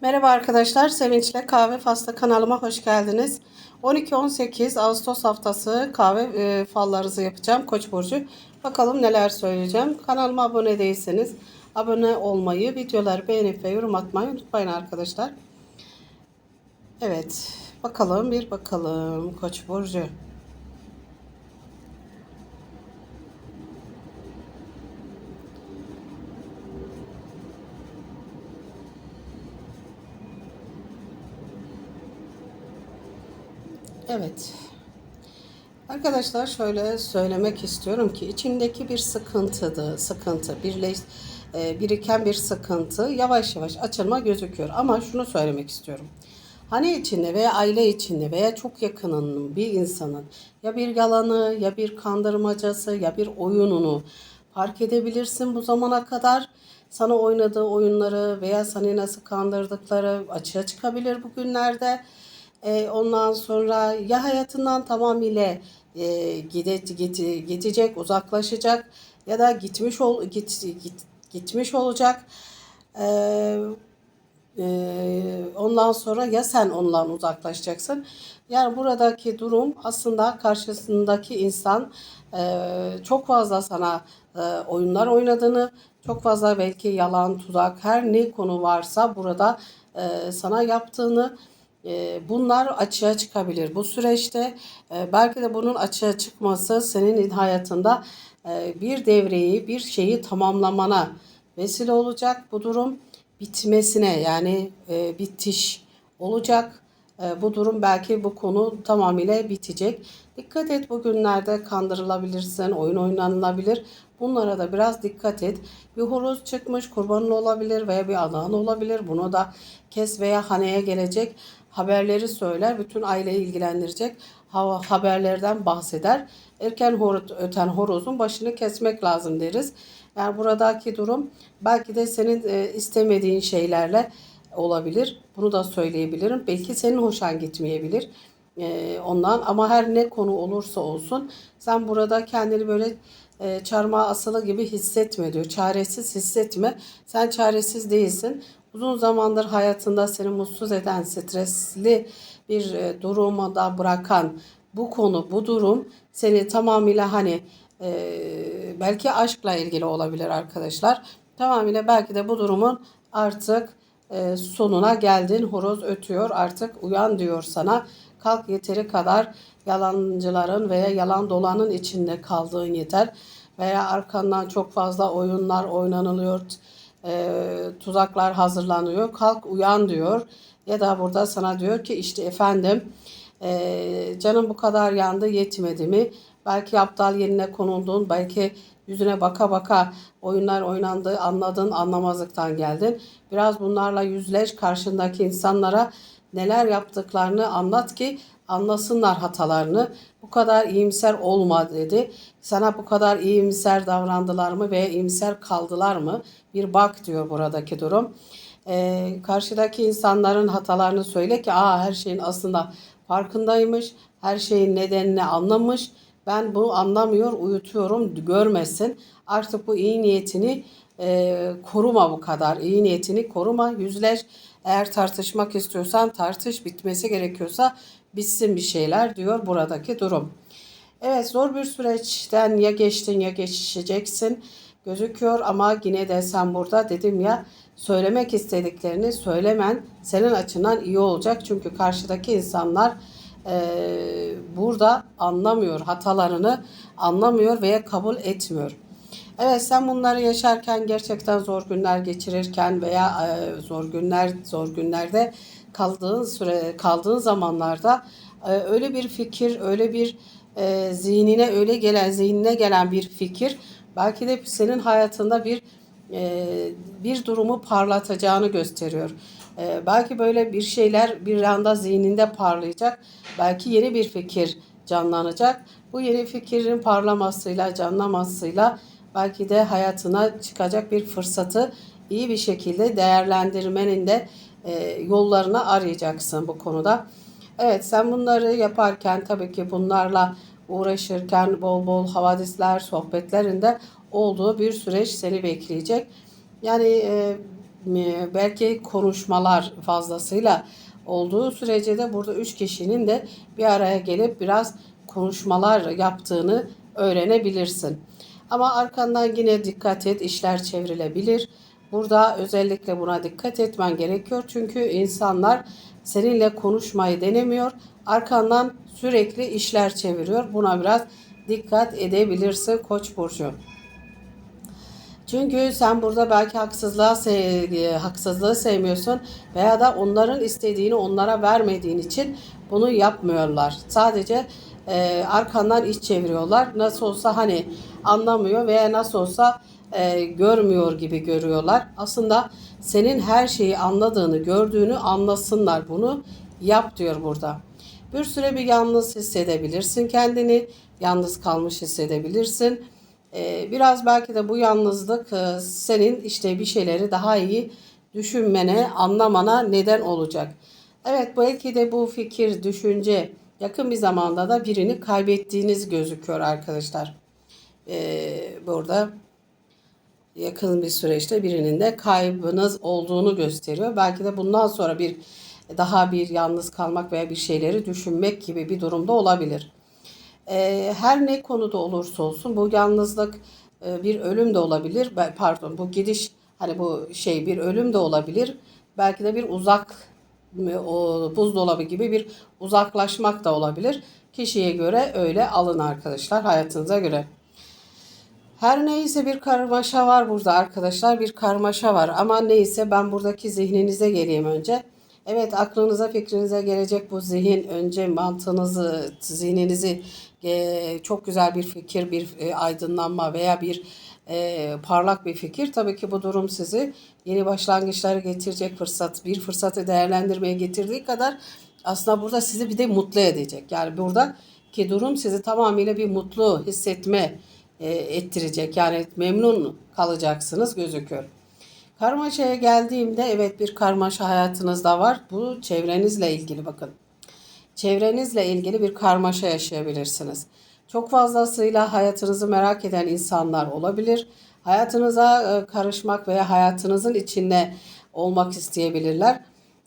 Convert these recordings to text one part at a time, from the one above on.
Merhaba arkadaşlar, Sevinç'le Kahve Faslı kanalıma hoş geldiniz. 12-18 Ağustos haftası kahve e, fallarınızı yapacağım Koç burcu. Bakalım neler söyleyeceğim. Kanalıma abone değilseniz abone olmayı, videoları beğenip ve yorum atmayı unutmayın arkadaşlar. Evet, bakalım bir bakalım Koç burcu. Evet. Arkadaşlar şöyle söylemek istiyorum ki içimdeki bir sıkıntıdı, sıkıntı, birleş, e, biriken bir sıkıntı yavaş yavaş açılma gözüküyor. Ama şunu söylemek istiyorum. Hani içinde veya aile içinde veya çok yakınının bir insanın ya bir yalanı ya bir kandırmacası ya bir oyununu fark edebilirsin bu zamana kadar. Sana oynadığı oyunları veya seni nasıl kandırdıkları açığa çıkabilir bugünlerde. E, ondan sonra ya hayatından tamamıyla e, gidecek, uzaklaşacak ya da gitmiş ol git, git gitmiş olacak. E, ondan sonra ya sen ondan uzaklaşacaksın. Yani buradaki durum aslında karşısındaki insan çok fazla sana oyunlar oynadığını, çok fazla belki yalan, tuzak, her ne konu varsa burada sana yaptığını bunlar açığa çıkabilir. Bu süreçte e, belki de bunun açığa çıkması senin hayatında e, bir devreyi, bir şeyi tamamlamana vesile olacak. Bu durum bitmesine yani bitiş olacak. Bu durum belki bu konu tamamıyla bitecek. Dikkat et bugünlerde kandırılabilirsin, oyun oynanılabilir. Bunlara da biraz dikkat et. Bir horoz çıkmış kurbanın olabilir veya bir adağın olabilir. Bunu da kes veya haneye gelecek haberleri söyler. Bütün aileyi ilgilendirecek haberlerden bahseder. Erken hor öten horozun başını kesmek lazım deriz. Yani buradaki durum belki de senin e, istemediğin şeylerle olabilir. Bunu da söyleyebilirim. Belki senin hoşan gitmeyebilir. E, ondan ama her ne konu olursa olsun sen burada kendini böyle e, çarmıha asılı gibi hissetme diyor. Çaresiz hissetme. Sen çaresiz değilsin uzun zamandır hayatında seni mutsuz eden, stresli bir e, duruma da bırakan bu konu, bu durum seni tamamıyla hani e, belki aşkla ilgili olabilir arkadaşlar. Tamamıyla belki de bu durumun artık e, sonuna geldin. Horoz ötüyor artık uyan diyor sana. Kalk yeteri kadar yalancıların veya yalan dolanın içinde kaldığın yeter. Veya arkandan çok fazla oyunlar oynanılıyor e, tuzaklar hazırlanıyor. Kalk uyan diyor. Ya da burada sana diyor ki işte efendim e, canım bu kadar yandı yetmedi mi? Belki aptal yerine konuldun. Belki yüzüne baka baka oyunlar oynandı anladın anlamazlıktan geldin. Biraz bunlarla yüzleş karşındaki insanlara neler yaptıklarını anlat ki anlasınlar hatalarını. Bu kadar iyimser olma dedi. Sana bu kadar iyimser davrandılar mı veya iyimser kaldılar mı? Bir bak diyor buradaki durum. Ee, karşıdaki insanların hatalarını söyle ki Aa, her şeyin aslında farkındaymış. Her şeyin nedenini anlamış. Ben bu anlamıyor, uyutuyorum, görmesin. Artık bu iyi niyetini e, koruma bu kadar. İyi niyetini koruma, yüzleş. Eğer tartışmak istiyorsan tartış, bitmesi gerekiyorsa bitsin bir şeyler diyor buradaki durum. Evet zor bir süreçten ya geçtin ya geçeceksin gözüküyor ama yine de sen burada dedim ya söylemek istediklerini söylemen senin açından iyi olacak. Çünkü karşıdaki insanlar e, burada anlamıyor hatalarını anlamıyor veya kabul etmiyor. Evet sen bunları yaşarken gerçekten zor günler geçirirken veya e, zor günler zor günlerde kaldığın süre kaldığın zamanlarda e, öyle bir fikir, öyle bir e, zihnine öyle gelen zihnine gelen bir fikir belki de senin hayatında bir e, bir durumu parlatacağını gösteriyor. E, belki böyle bir şeyler bir anda zihninde parlayacak. Belki yeni bir fikir canlanacak. Bu yeni fikrin parlamasıyla, canlamasıyla belki de hayatına çıkacak bir fırsatı iyi bir şekilde değerlendirmenin de e, yollarını arayacaksın bu konuda. Evet sen bunları yaparken tabii ki bunlarla uğraşırken bol bol havadisler, sohbetlerinde olduğu bir süreç seni bekleyecek. Yani e, belki konuşmalar fazlasıyla olduğu sürece de burada üç kişinin de bir araya gelip biraz konuşmalar yaptığını öğrenebilirsin. Ama arkandan yine dikkat et işler çevrilebilir. Burada özellikle buna dikkat etmen gerekiyor. Çünkü insanlar seninle konuşmayı denemiyor. Arkandan sürekli işler çeviriyor. Buna biraz dikkat edebilirsin Koç burcu. Çünkü sen burada belki haksızlığa sev- haksızlığı sevmiyorsun veya da onların istediğini onlara vermediğin için bunu yapmıyorlar. Sadece e, arkandan iş çeviriyorlar. Nasıl olsa hani anlamıyor veya nasıl olsa e, görmüyor gibi görüyorlar. Aslında senin her şeyi anladığını, gördüğünü anlasınlar bunu yap diyor burada. Bir süre bir yalnız hissedebilirsin kendini. Yalnız kalmış hissedebilirsin. Ee, biraz belki de bu yalnızlık e, senin işte bir şeyleri daha iyi düşünmene, anlamana neden olacak. Evet belki de bu fikir, düşünce yakın bir zamanda da birini kaybettiğiniz gözüküyor arkadaşlar. Ee, burada yakın bir süreçte birinin de kaybınız olduğunu gösteriyor. Belki de bundan sonra bir daha bir yalnız kalmak veya bir şeyleri düşünmek gibi bir durumda olabilir. Ee, her ne konuda olursa olsun bu yalnızlık e, bir ölüm de olabilir. Pardon bu gidiş hani bu şey bir ölüm de olabilir. Belki de bir uzak o buzdolabı gibi bir uzaklaşmak da olabilir. Kişiye göre öyle alın arkadaşlar hayatınıza göre. Her neyse bir karmaşa var burada arkadaşlar. Bir karmaşa var ama neyse ben buradaki zihninize geleyim önce. Evet aklınıza fikrinize gelecek bu zihin önce mantığınızı, zihninizi e, çok güzel bir fikir, bir e, aydınlanma veya bir e, parlak bir fikir. Tabii ki bu durum sizi yeni başlangıçlara getirecek fırsat, bir fırsatı değerlendirmeye getirdiği kadar aslında burada sizi bir de mutlu edecek. Yani buradaki durum sizi tamamıyla bir mutlu hissetme ettirecek. Yani memnun kalacaksınız gözüküyor. Karmaşaya geldiğimde evet bir karmaşa hayatınızda var. Bu çevrenizle ilgili bakın. Çevrenizle ilgili bir karmaşa yaşayabilirsiniz. Çok fazlasıyla hayatınızı merak eden insanlar olabilir. Hayatınıza e, karışmak veya hayatınızın içinde olmak isteyebilirler.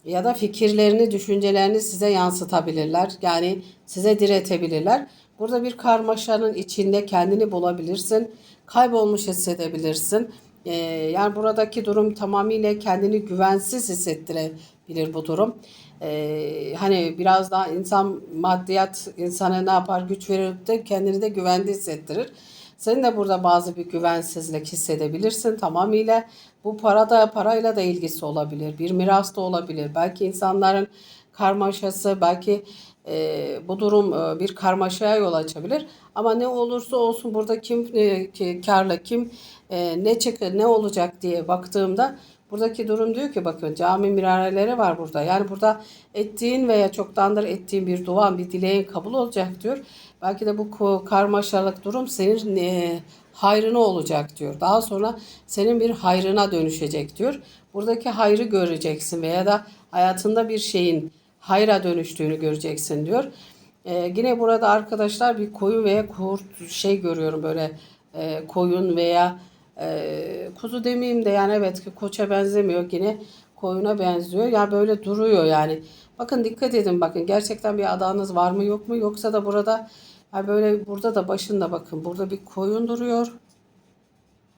Ya da fikirlerini, düşüncelerini size yansıtabilirler. Yani size diretebilirler. Burada bir karmaşanın içinde kendini bulabilirsin. Kaybolmuş hissedebilirsin. Ee, yani buradaki durum tamamıyla kendini güvensiz hissettirebilir bu durum. Ee, hani biraz daha insan maddiyat insana ne yapar güç verir de kendini de güvende hissettirir. Senin de burada bazı bir güvensizlik hissedebilirsin tamamıyla. Bu para da parayla da ilgisi olabilir. Bir miras da olabilir. Belki insanların karmaşası, belki e, bu durum e, bir karmaşaya yol açabilir. Ama ne olursa olsun burada kim e, ki, karlı, kim e, ne çıkı, ne olacak diye baktığımda buradaki durum diyor ki bakın cami minareleri var burada. Yani burada ettiğin veya çoktandır ettiğin bir duan, bir dileğin kabul olacak diyor. Belki de bu karmaşalık durum senin e, hayrına olacak diyor. Daha sonra senin bir hayrına dönüşecek diyor. Buradaki hayrı göreceksin veya da hayatında bir şeyin hayra dönüştüğünü göreceksin diyor. Ee, yine burada arkadaşlar bir koyun veya kurt şey görüyorum böyle e, koyun veya e, kuzu demeyeyim de yani evet ki koça benzemiyor yine koyuna benziyor. Ya böyle duruyor yani. Bakın dikkat edin bakın gerçekten bir adağınız var mı yok mu yoksa da burada ya böyle burada da başında bakın burada bir koyun duruyor.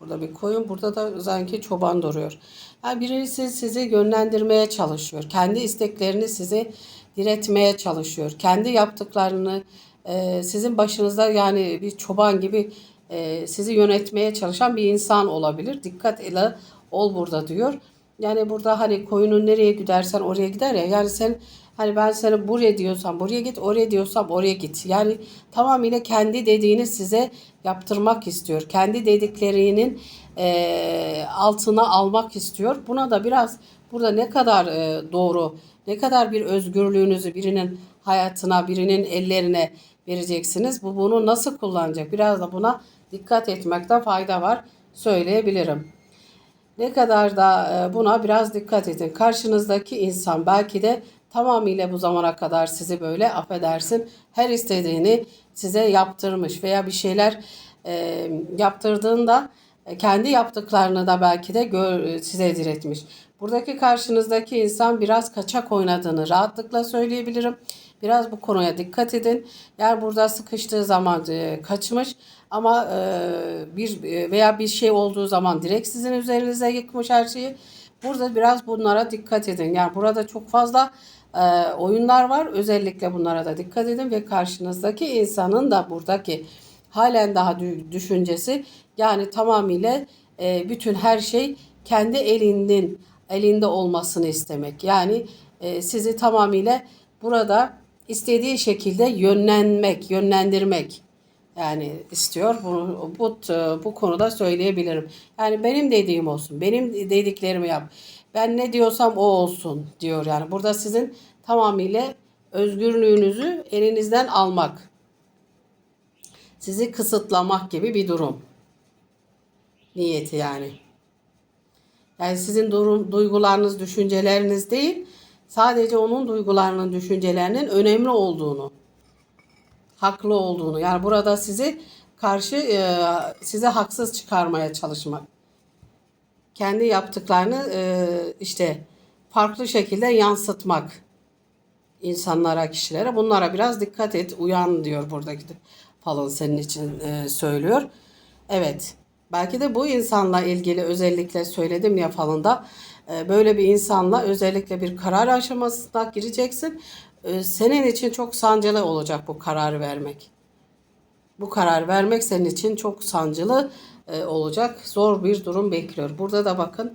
Burada bir koyun, burada da sanki çoban duruyor. Yani birisi sizi yönlendirmeye çalışıyor. Kendi isteklerini size diretmeye çalışıyor. Kendi yaptıklarını e, sizin başınızda yani bir çoban gibi e, sizi yönetmeye çalışan bir insan olabilir. Dikkat ile ol burada diyor. Yani burada hani koyunun nereye gidersen oraya gider ya. Yani sen hani ben seni buraya diyorsam buraya git, oraya diyorsam oraya git. Yani tamamıyla kendi dediğini size yaptırmak istiyor. Kendi dediklerinin e, altına almak istiyor. Buna da biraz burada ne kadar e, doğru, ne kadar bir özgürlüğünüzü birinin hayatına, birinin ellerine vereceksiniz. Bu bunu nasıl kullanacak? Biraz da buna dikkat etmekte fayda var söyleyebilirim. Ne kadar da e, buna biraz dikkat edin. Karşınızdaki insan belki de tamamıyla bu zamana kadar sizi böyle affedersin her istediğini size yaptırmış veya bir şeyler e, yaptırdığında e, kendi yaptıklarını da belki de size diretmiş. Buradaki karşınızdaki insan biraz kaçak oynadığını rahatlıkla söyleyebilirim. Biraz bu konuya dikkat edin. Yani burada sıkıştığı zaman e, kaçmış ama e, bir e, veya bir şey olduğu zaman direkt sizin üzerinize yıkmış her şeyi. Burada biraz bunlara dikkat edin. Yani burada çok fazla oyunlar var. Özellikle bunlara da dikkat edin ve karşınızdaki insanın da buradaki halen daha dü- düşüncesi yani tamamıyla bütün her şey kendi elinin elinde olmasını istemek. Yani sizi tamamıyla burada istediği şekilde yönlenmek, yönlendirmek yani istiyor. Bunu bu bu konuda söyleyebilirim. Yani benim dediğim olsun. Benim dediklerimi yap. Ben ne diyorsam o olsun diyor yani. Burada sizin tamamıyla özgürlüğünüzü elinizden almak. Sizi kısıtlamak gibi bir durum. Niyeti yani. Yani sizin durum, duygularınız, düşünceleriniz değil, sadece onun duygularının, düşüncelerinin önemli olduğunu, haklı olduğunu. Yani burada sizi karşı e, size haksız çıkarmaya çalışmak. Kendi yaptıklarını e, işte farklı şekilde yansıtmak insanlara, kişilere. Bunlara biraz dikkat et, uyan diyor buradaki falan senin için e, söylüyor. Evet. Belki de bu insanla ilgili özellikle söyledim ya falında e, böyle bir insanla özellikle bir karar aşamasına gireceksin. E, senin için çok sancılı olacak bu kararı vermek. Bu karar vermek senin için çok sancılı e, olacak. Zor bir durum bekliyor. Burada da bakın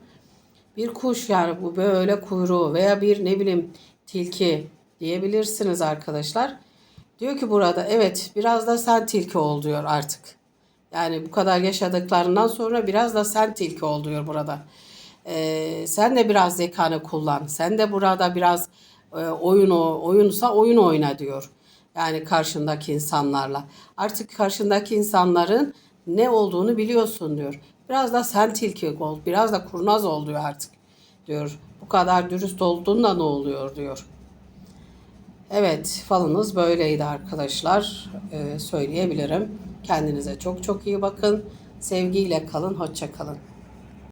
bir kuş yani bu böyle kuyruğu veya bir ne bileyim tilki diyebilirsiniz arkadaşlar. Diyor ki burada evet biraz da sen tilki ol diyor artık. Yani bu kadar yaşadıklarından sonra biraz da sen tilki ol diyor burada. Ee, sen de biraz zekanı kullan. Sen de burada biraz e, oyun o oyunsa oyun oyna diyor. Yani karşındaki insanlarla. Artık karşındaki insanların ne olduğunu biliyorsun diyor. Biraz da sen tilki ol, biraz da kurnaz ol diyor artık diyor. Bu kadar dürüst olduğunda ne oluyor diyor. Evet falınız böyleydi arkadaşlar. Ee, söyleyebilirim. Kendinize çok çok iyi bakın. Sevgiyle kalın, hoşça kalın.